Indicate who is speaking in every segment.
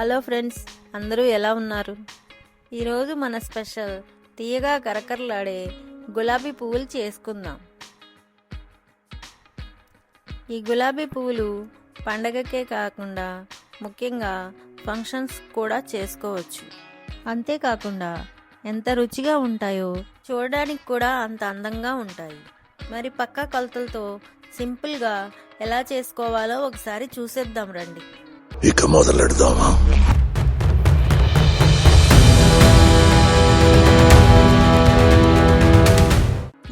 Speaker 1: Hello friends అందరూ ఎలా ఉన్నారు? ఈరోజు మన స్పెషల్ తీయగా కరకరలాడే గులాబీ పువ్వులు చేసుకుందాం. ఈ గులాబీ పువ్వులు పండగకే కాకుండా ముఖ్యంగా ఫంక్షన్స్ కూడా చేసుకోవచ్చు. అంతేకాకుండా ఎంత రుచిగా ఉంటాయో చూడడానికి కూడా అంత అందంగా ఉంటాయి. మరి పక్కా కొలతలతో సింపుల్గా ఎలా చేసుకోవాలో ఒకసారి చూసేద్దాం రండి.
Speaker 2: ఇక మొదలెడదామా?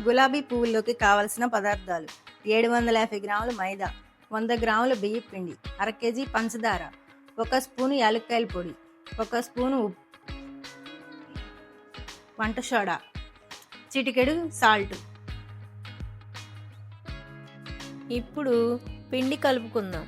Speaker 3: గులాబీ పువ్వుల్లోకి కావలసిన పదార్థాలు. ఏడు వందల యాభై గ్రాముల మైదా వంద గ్రాముల బియ్యం పిండి అర కేజీ పంచదార ఒక స్పూను యాలక్కాయల పొడి ఒక స్పూను ఉప్పు వంట సోడా చిటికెడు సాల్ట్.
Speaker 1: ఇప్పుడు పిండి కలుపుకుందాం.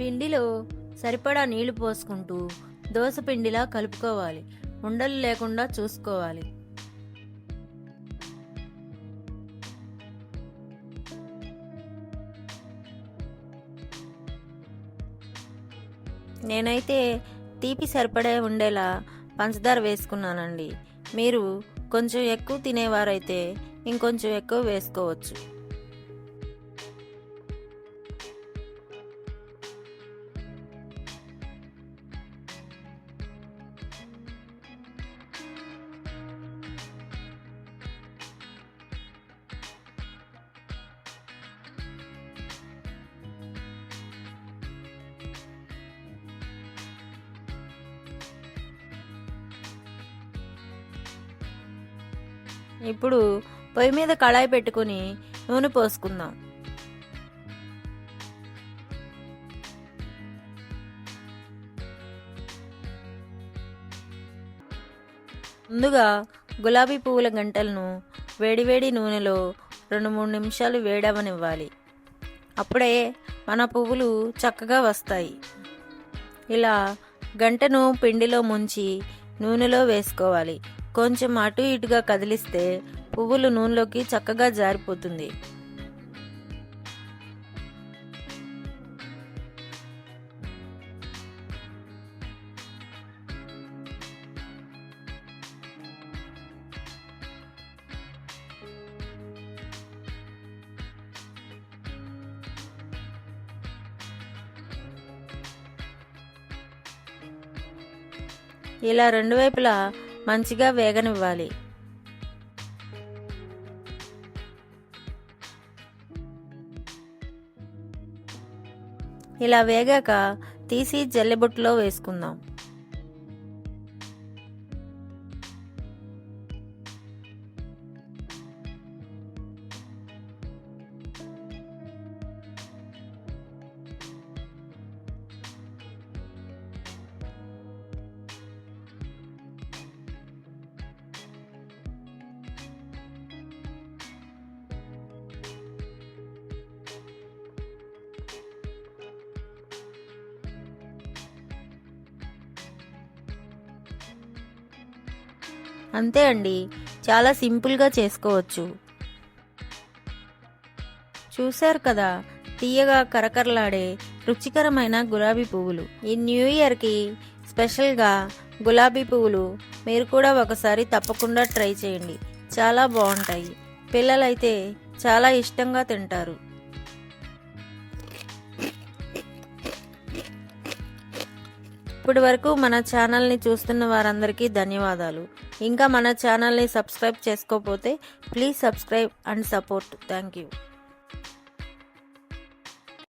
Speaker 1: పిండిలో సరిపడా నీళ్ళు పోసుకుంటూ దోస పిండిలా కలుపుకోవాలి. ఉండలు లేకుండా చూసుకోవాలి. నేనైతే తీపి సరిపడే ఉండేలా పంచదార వేసుకున్నానండి. మీరు కొంచెం ఎక్కువ తినేవారైతే ఇంకొంచెం ఎక్కువ వేసుకోవచ్చు. ఇప్పుడు పొయ్యి మీద కళాయి పెట్టుకుని నూనె పోసుకుందాం. ముందుగా గులాబీ పువ్వుల గంటలను వేడివేడి నూనెలో రెండు మూడు నిమిషాలు వేడవనివ్వాలి. అప్పుడే మన పువ్వులు చక్కగా వస్తాయి. ఇలా గంటను పిండిలో ముంచి నూనెలో వేసుకోవాలి. కొంచెం అటు ఇటుగా కదిలిస్తే పువ్వులు నూనెలోకి చక్కగా జారిపోతుంది. ఇలా రెండు వైపులా మంచిగా వేగనివ్వాలి. ఇలా వేగాక తీసి జల్లెబుట్టులో వేసుకుందాం. అంతే అండి. చాలా సింపుల్గా చేసుకోవచ్చు. చూశారు కదా తీయగా కరకరలాడే రుచికరమైన గులాబీ పువ్వులు. ఈ న్యూ ఇయర్కి స్పెషల్గా గులాబీ పువ్వులు మీరు కూడా ఒకసారి తప్పకుండా ట్రై చేయండి. చాలా బాగుంటాయి. పిల్లలైతే చాలా ఇష్టంగా తింటారు. ఇప్పటి వరకు మన ఛానల్ని చూస్తున్న వారందరికీ ధన్యవాదాలు. ఇంకా మన ఛానల్ని సబ్స్క్రైబ్ చేసుకోకపోతే please subscribe and support. Thank you